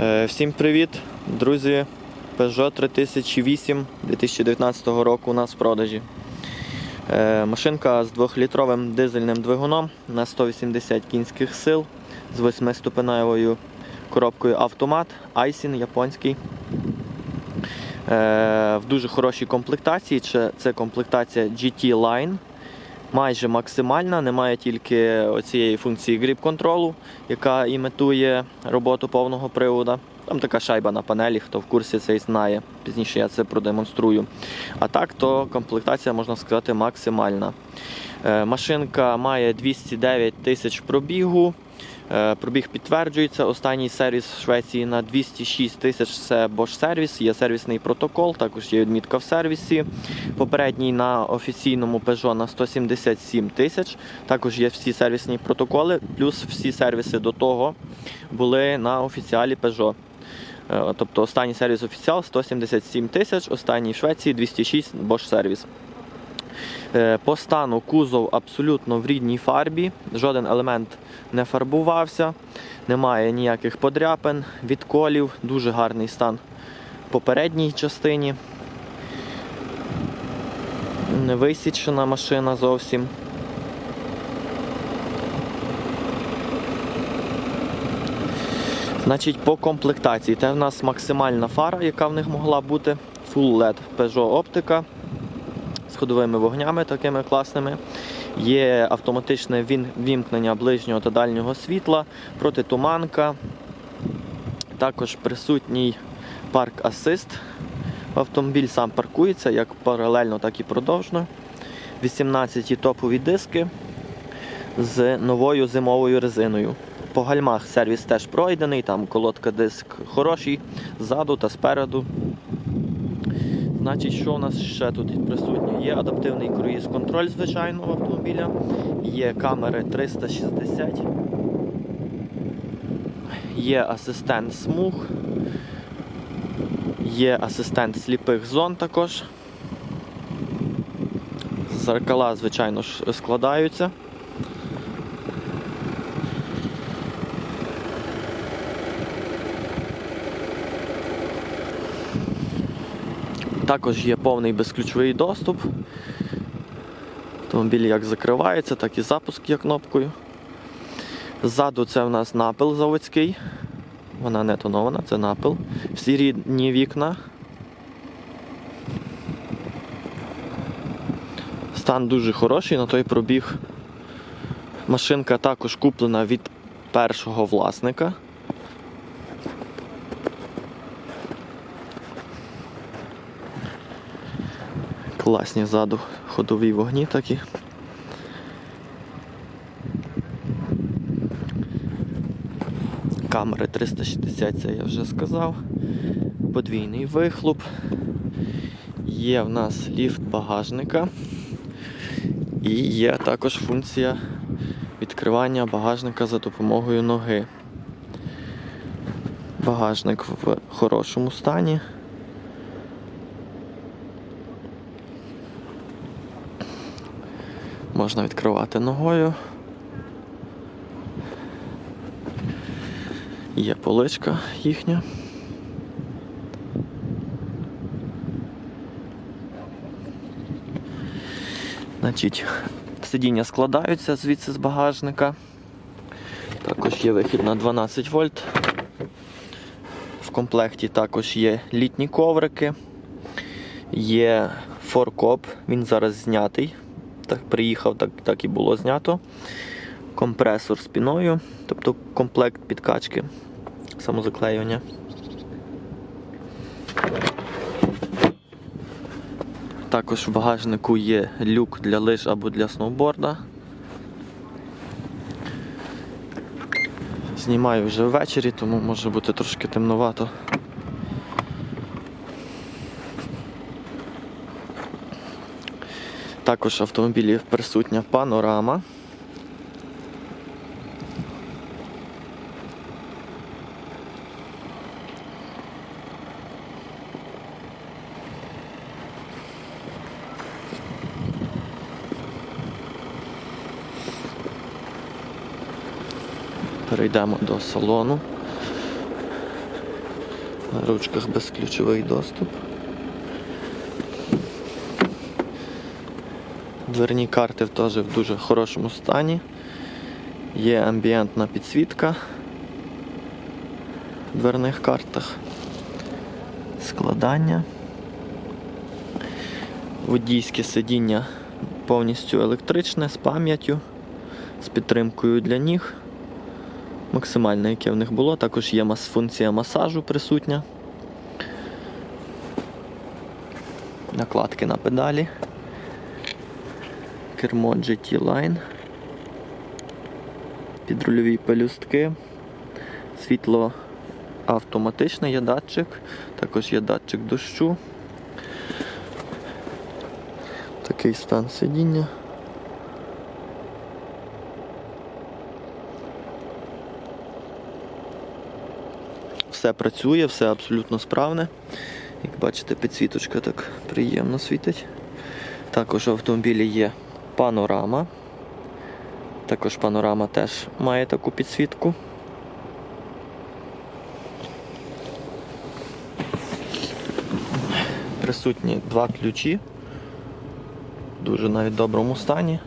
Е, Всім привіт, друзі! Peugeot 3008 2019 року у нас в продажі. Е, Машинка з 2-літровим дизельним двигуном на 180 кінських сил з 8-ступеневою коробкою автомат, Aisin японський. Е, В дуже хорошій комплектації. Це комплектація GT Line. Майже максимальна, немає тільки оцієї функції гріп контролу, яка імітує роботу повного приводу. Там така шайба на панелі, хто в курсі цей знає. Пізніше я це продемонструю. А так, то комплектація, можна сказати, максимальна. Е, Машинка має 209 тисяч пробігу. Е, Пробіг підтверджується. Останній сервіс в Швеції на 206 тисяч це Bosch сервіс, є сервісний протокол, також є відмітка в сервісі. Попередній на офіційному Peugeot на 177 тисяч. Також є всі сервісні протоколи, плюс всі сервіси до того були на офіціалі Peugeot. Е, Тобто останній сервіс офіціал 177 тисяч, останній в Швеції 206 Bosch сервіс. Е, По стану кузов абсолютно в рідній фарбі, жоден елемент не фарбувався, немає ніяких подряпин, відколів, дуже гарний стан попередній частині. Не висічена машина зовсім. Значить, по комплектації. Це в нас максимальна фара, яка в них могла бути. Full LED Peugeot оптика з ходовими вогнями такими класними. Є автоматичне вімкнення ближнього та дальнього світла, протитуманка. Також присутній парк асист. Автомобіль сам паркується як паралельно, так і продовжно. 18 топові диски з новою зимовою резиною. По гальмах сервіс теж пройдений, там колодка диск хороший ззаду та спереду. Значить, що у нас ще тут присутнє? Є адаптивний круїз-контроль звичайного автомобіля, є камери 360, є асистент смуг, є асистент сліпих зон також. Зеркала, звичайно ж, складаються. Також є повний безключовий доступ. Автомобіль як закривається, так і запуск є кнопкою. Ззаду це в нас напил заводський. Вона не тонована, це напил. Всі рідні вікна. Стан дуже хороший, на той пробіг. Машинка також куплена від першого власника. Класні ззаду ходові вогні такі. Камери 360, це я вже сказав. Подвійний вихлоп. Є в нас ліфт багажника. І є також функція відкривання багажника за допомогою ноги. Багажник в хорошому стані. Можна відкривати ногою. Є поличка їхня. Значить, сидіння складаються звідси з багажника. Також є вихід на 12 вольт. В комплекті також є літні коврики, є форкоп, він зараз знятий. Так, приїхав, так, так і було знято. Компресор спіною, тобто комплект підкачки, самозаклеювання. Також в багажнику є люк для лиж або для сноуборда. Знімаю вже ввечері, тому може бути трошки темновато. Також в автомобілі присутня панорама. Перейдемо до салону. На ручках безключовий доступ. Дверні карти теж в дуже хорошому стані. Є амбієнтна підсвітка в дверних картах. Складання. Водійське сидіння повністю електричне, з пам'яттю, з підтримкою для ніг. Максимальне, яке в них було. Також є функція масажу присутня. Накладки на педалі. Кермо GT Line. Підрульові пелюстки. Світло автоматичне є датчик. Також є датчик дощу. Такий стан сидіння. Все працює, все абсолютно справне. Як бачите, підсвіточка так приємно світить. Також в автомобілі є панорама. Також панорама теж має таку підсвітку. Присутні два ключі. Дуже навіть доброму стані.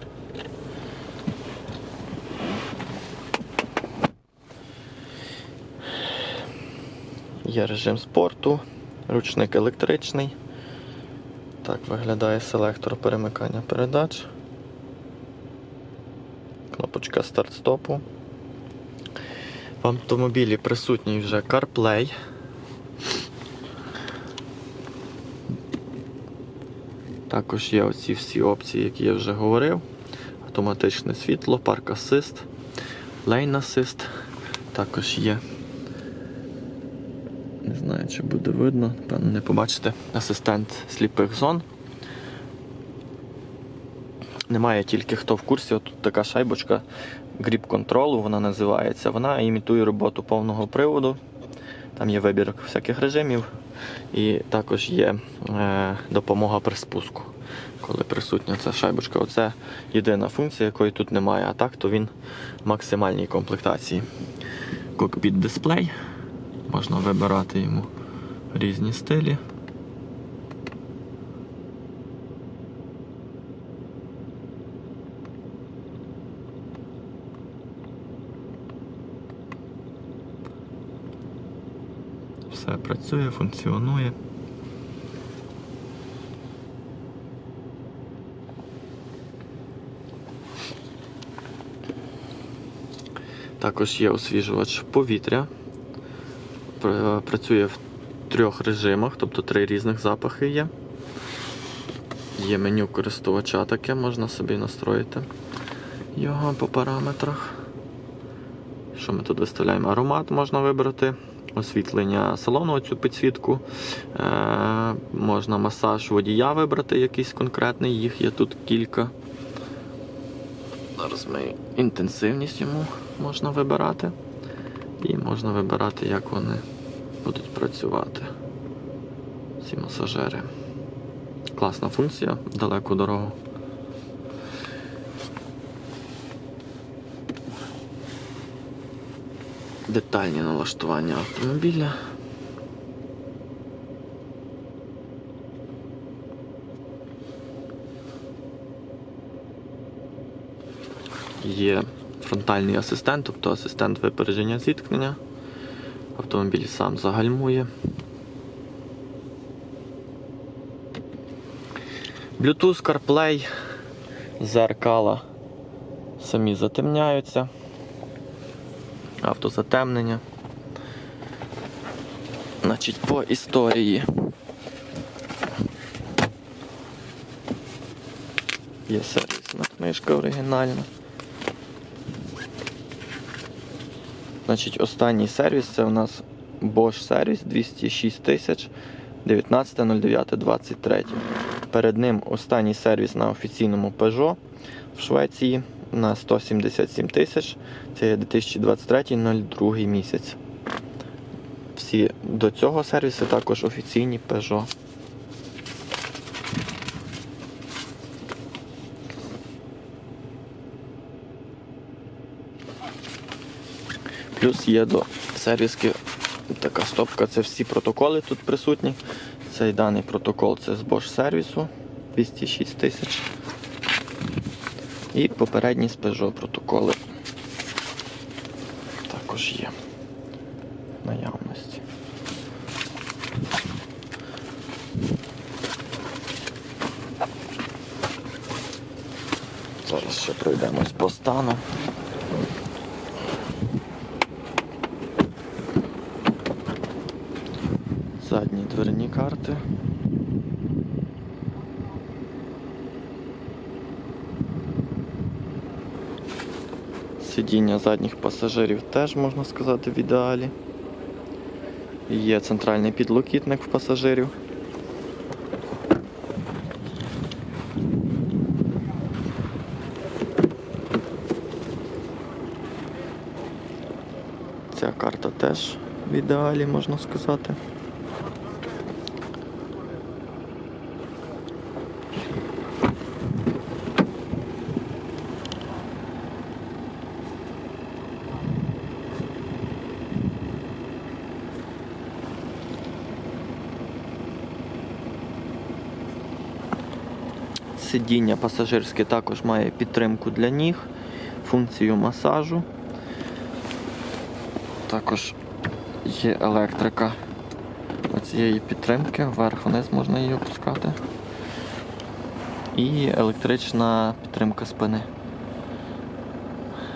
Є режим спорту, ручник електричний. Так виглядає селектор перемикання передач. Кнопочка старт-стопу. В автомобілі присутній вже CarPlay. Також є оці всі опції, які я вже говорив. Автоматичне світло, Park Assist, Lane Assist. Також є. Не знаю, чи буде видно, певно, не побачите. Асистент сліпих зон. Немає тільки хто в курсі, от тут така шайбочка гріп контролу, вона називається. Вона імітує роботу повного приводу. Там є вибір всяких режимів. І також є е, допомога при спуску, коли присутня ця шайбочка. Оце єдина функція, якої тут немає. А так, то він в максимальній комплектації. Кокпіт дисплей. Можна вибирати йому різні стилі. Все працює, функціонує. Також є освіжувач повітря. Працює в трьох режимах, тобто три різних запахи є. Є меню користувача таке, можна собі настроїти його по параметрах. Що ми тут виставляємо? Аромат можна вибрати, освітлення салону, оцю підсвітку. Е, можна масаж водія вибрати якийсь конкретний, їх є тут кілька. Зараз ми інтенсивність йому можна вибирати. І можна вибирати, як вони будуть працювати. Ці масажери. Класна функція далеку дорогу. Детальні налаштування автомобіля. Є фронтальний асистент, тобто асистент випередження зіткнення. Автомобіль сам загальмує. Bluetooth CarPlay, зеркала самі затемняються, автозатемнення. Значить, по історії. Є сервісна книжка оригінальна. Значить, останній сервіс це у нас Bosch сервіс 206 тисяч 19.09.23. Перед ним останній сервіс на офіційному Peugeot в Швеції на 177 тисяч. Це є 2023-02 місяць. Всі до цього сервісу також офіційні Peugeot. Плюс є до сервіски така стопка. Це всі протоколи тут присутні. Цей даний протокол це з Bosch сервісу 206 тисяч. І попередні з Peugeot протоколи також є в наявності. Зараз ще пройдемось по стану. Задні дверні карти. Сидіння задніх пасажирів теж можна сказати в ідеалі. Є центральний підлокітник в пасажирів. Ця карта теж в ідеалі, можна сказати. Сидіння пасажирське також має підтримку для ніг, функцію масажу. Також є електрика цієї підтримки, вверх-вниз можна її опускати. І електрична підтримка спини.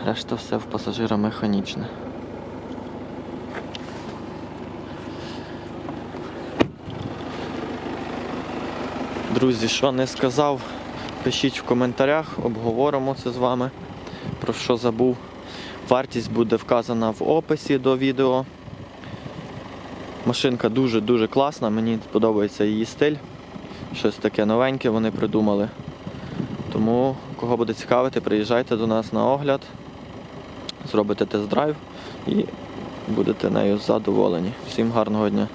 Решта все в пасажира механічне. Друзі, що не сказав, пишіть в коментарях, обговоримо це з вами. Про що забув. Вартість буде вказана в описі до відео. Машинка дуже-дуже класна, мені подобається її стиль. Щось таке новеньке вони придумали. Тому, кого буде цікавити, приїжджайте до нас на огляд, зробите тест-драйв і будете нею задоволені. Всім гарного дня!